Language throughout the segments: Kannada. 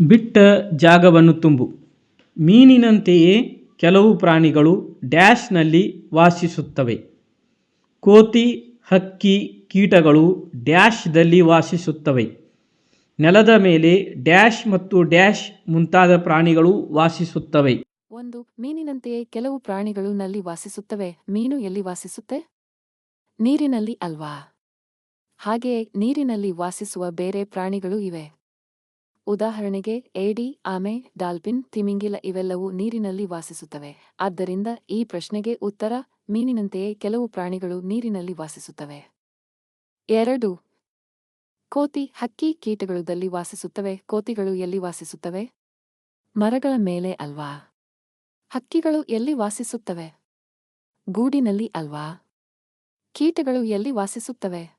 ಬಿಟ್ಟ ಜಾಗವನ್ನು ತುಂಬು. ಮೀನಿನಂತೆಯೇ ಕೆಲವು ಪ್ರಾಣಿಗಳು ಡ್ಯಾಶ್ನಲ್ಲಿ ವಾಸಿಸುತ್ತವೆ. ಕೋತಿ, ಹಕ್ಕಿ, ಕೀಟಗಳು ಡ್ಯಾಶ್ದಲ್ಲಿ ವಾಸಿಸುತ್ತವೆ. ನೆಲದ ಮೇಲೆ ಡ್ಯಾಶ್ ಮತ್ತು ಡ್ಯಾಶ್ ಮುಂತಾದ ಪ್ರಾಣಿಗಳು ವಾಸಿಸುತ್ತವೆ. ಒಂದು, ಮೀನಿನಂತೆಯೇ ಕೆಲವು ಪ್ರಾಣಿಗಳು ನಲ್ಲಿ ವಾಸಿಸುತ್ತವೆ, ಮೀನು ಎಲ್ಲಿ ವಾಸಿಸುತ್ತೆ? ನೀರಿನಲ್ಲಿ ಅಲ್ವಾ? ಹಾಗೆಯೇ ನೀರಿನಲ್ಲಿ ವಾಸಿಸುವ ಬೇರೆ ಪ್ರಾಣಿಗಳು ಇವೆ. ಉದಾಹರಣೆಗೆ ಏಡಿ ಆಮೆ ಡಾಲ್ಫಿನ್ ತಿಮಿಂಗಿಲ ಇವೆಲ್ಲವೂ ನೀರಿನಲ್ಲಿ ವಾಸಿಸುತ್ತವೆ. ಆದ್ದರಿಂದ ಈ ಪ್ರಶ್ನೆಗೆ ಉತ್ತರ, ಮೀನಿನಂತೆಯೇ ಕೆಲವು ಪ್ರಾಣಿಗಳು ನೀರಿನಲ್ಲಿ ವಾಸಿಸುತ್ತವೆ. ಎರಡು. ಕೋತಿ ಹಕ್ಕಿ ಕೀಟಗಳುದಲ್ಲಿ ವಾಸಿಸುತ್ತವೆ. ಕೋತಿಗಳು ಎಲ್ಲಿ ವಾಸಿಸುತ್ತವೆ? ಮರಗಳ ಮೇಲೆ ಅಲ್ವಾ? ಹಕ್ಕಿಗಳು ಎಲ್ಲಿ ವಾಸಿಸುತ್ತವೆ? ಗೂಡಿನಲ್ಲಿ ಅಲ್ವಾ? ಕೀಟಗಳು ಎಲ್ಲಿ ವಾಸಿಸುತ್ತವೆ?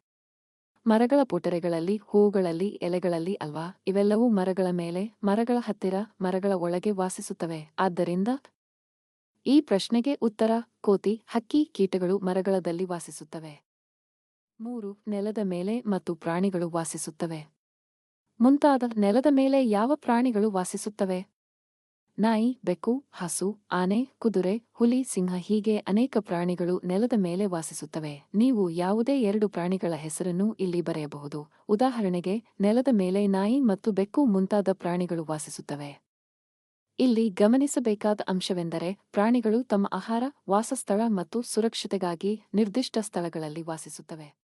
ಮರಗಳ ಪೊಟರೆಗಳಲ್ಲಿ, ಹೂಗಳಲ್ಲಿ, ಎಲೆಗಳಲ್ಲಿ ಅಲ್ವಾ? ಇವೆಲ್ಲವೂ ಮರಗಳ ಮೇಲೆ, ಮರಗಳ ಹತ್ತಿರ, ಮರಗಳ ಒಳಗೆ ವಾಸಿಸುತ್ತವೆ. ಆದ್ದರಿಂದ ಈ ಪ್ರಶ್ನೆಗೆ ಉತ್ತರ, ಕೋತಿ, ಹಕ್ಕಿ, ಕೀಟಗಳು ಮರಗಳದಲ್ಲಿ ವಾಸಿಸುತ್ತವೆ. ಮೂರು, ನೆಲದ ಮೇಲೆ ಮತ್ತು ಪ್ರಾಣಿಗಳು ವಾಸಿಸುತ್ತವೆ. ಮುಂತಾದ ನೆಲದ ಮೇಲೆ ಯಾವ ಪ್ರಾಣಿಗಳು ವಾಸಿಸುತ್ತವೆ? ನಾಯಿ, ಬೆಕ್ಕು, ಹಸು, ಆನೆ, ಕುದುರೆ, ಹುಲಿ, ಸಿಂಹ ಹೀಗೆ ಅನೇಕ ಪ್ರಾಣಿಗಳು ನೆಲದ ಮೇಲೆ ವಾಸಿಸುತ್ತವೆ. ನೀವು ಯಾವುದೇ ಎರಡು ಪ್ರಾಣಿಗಳ ಹೆಸರನ್ನು ಇಲ್ಲಿ ಬರೆಯಬಹುದು. ಉದಾಹರಣೆಗೆ, ನೆಲದ ಮೇಲೆ ನಾಯಿ ಮತ್ತು ಬೆಕ್ಕು ಮುಂತಾದ ಪ್ರಾಣಿಗಳು ವಾಸಿಸುತ್ತವೆ. ಇಲ್ಲಿ ಗಮನಿಸಬೇಕಾದ ಅಂಶವೆಂದರೆ, ಪ್ರಾಣಿಗಳು ತಮ್ಮ ಆಹಾರ, ವಾಸಸ್ಥಳ ಮತ್ತು ಸುರಕ್ಷತೆಗಾಗಿ ನಿರ್ದಿಷ್ಟ ಸ್ಥಳಗಳಲ್ಲಿ ವಾಸಿಸುತ್ತವೆ.